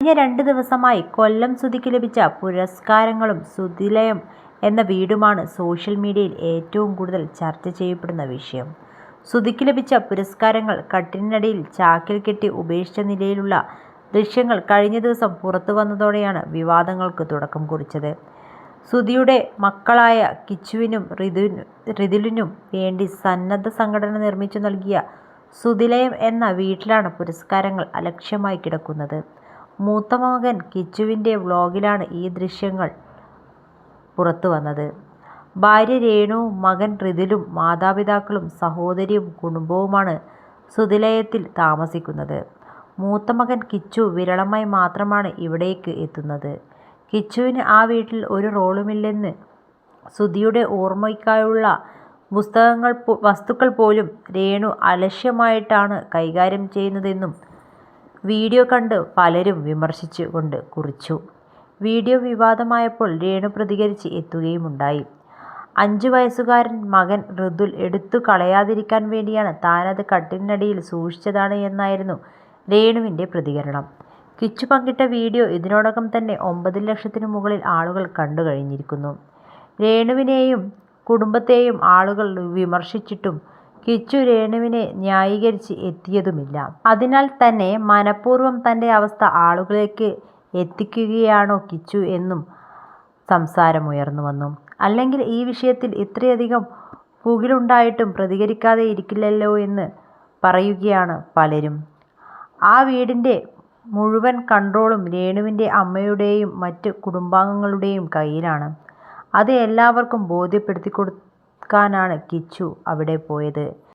കഴിഞ്ഞ രണ്ട് ദിവസമായി കൊല്ലം സുധിക്ക് ലഭിച്ച പുരസ്കാരങ്ങളും സുധിലയം എന്ന വീടുമാണ് സോഷ്യൽ മീഡിയയിൽ ഏറ്റവും കൂടുതൽ ചർച്ച ചെയ്യപ്പെടുന്ന വിഷയം. സുധിക്ക് ലഭിച്ച പുരസ്കാരങ്ങൾ കട്ടിനടിയിൽ ചാക്കിൽ കെട്ടി ഉപേക്ഷിച്ച നിലയിലുള്ള ദൃശ്യങ്ങൾ കഴിഞ്ഞ ദിവസം പുറത്തു വന്നതോടെയാണ് വിവാദങ്ങൾക്ക് തുടക്കം കുറിച്ചത്. സുധിയുടെ മക്കളായ കിച്ചുവിനും റിതുലിനും വേണ്ടി സന്നദ്ധ സംഘടന നിർമ്മിച്ചു നൽകിയ സുതിലയം എന്ന വീട്ടിലാണ് പുരസ്കാരങ്ങൾ അലക്ഷ്യമായി കിടക്കുന്നത്. മൂത്ത മകൻ കിച്ചുവിന്റെ വ്ളോഗിലാണ് ഈ ദൃശ്യങ്ങൾ പുറത്തുവന്നത്. ഭാര്യ രേണുവും മകൻ റിതിലും മാതാപിതാക്കളും സഹോദരിയും കുടുംബവുമാണ് സുതിലയത്തിൽ താമസിക്കുന്നത്. മൂത്ത മകൻ കിച്ചു വിരളമായി മാത്രമാണ് ഇവിടേക്ക് എത്തുന്നത്. കിച്ചുവിന് ആ വീട്ടിൽ ഒരു റോളുമില്ലെന്ന് സുധിയുടെ ഓർമ്മയ്ക്കായുള്ള പുസ്തകങ്ങൾ വസ്തുക്കൾ പോലും രേണു അലക്ഷ്യമായിട്ടാണ് കൈകാര്യം ചെയ്യുന്നതെന്നും വീഡിയോ കണ്ട് പലരും വിമർശിച്ചു കൊണ്ട് കുറിച്ചു. വീഡിയോ വിവാദമായപ്പോൾ രേണു പ്രതികരിച്ച് എത്തുകയുമുണ്ടായി. അഞ്ചു വയസ്സുകാരൻ മകൻ ഋതുൽ എടുത്തു കളയാതിരിക്കാൻ വേണ്ടിയാണ് താനത് കട്ടിനടിയിൽ സൂക്ഷിച്ചതാണ് എന്നായിരുന്നു രേണുവിന്റെ പ്രതികരണം. കിച്ചു പങ്കിട്ട വീഡിയോ ഇതിനോടകം തന്നെ ഒമ്പത് ലക്ഷത്തിനു മുകളിൽ ആളുകൾ കണ്ടു കഴിഞ്ഞിരിക്കുന്നു. രേണുവിനെയും കുടുംബത്തെയും ആളുകൾ വിമർശിച്ചിട്ടും കിച്ചു രേണുവിനെ ന്യായീകരിച്ച് എത്തിയതുമില്ല. അതിനാൽ തന്നെ മനഃപൂർവം തന്റെ അവസ്ഥ ആളുകളിലേക്ക് എത്തിക്കുകയാണോ കിച്ചു എന്നും സംസാരമുയർന്നു വന്നു. അല്ലെങ്കിൽ ഈ വിഷയത്തിൽ ഇത്രയധികം പുകിലുണ്ടായിട്ടും പ്രതികരിക്കാതെ ഇരിക്കില്ലല്ലോ എന്ന് പറയുകയാണ് പലരും. ആ വീടിന്റെ മുഴുവൻ കൺട്രോളും രേണുവിന്റെ അമ്മയുടെയും മറ്റ് കുടുംബാംഗങ്ങളുടെയും കയ്യിലാണ്. അത് എല്ലാവർക്കും ബോധ്യപ്പെടുത്തിക്കൊടുക്കാനാണ് കിച്ചു അവിടെ പോയത്.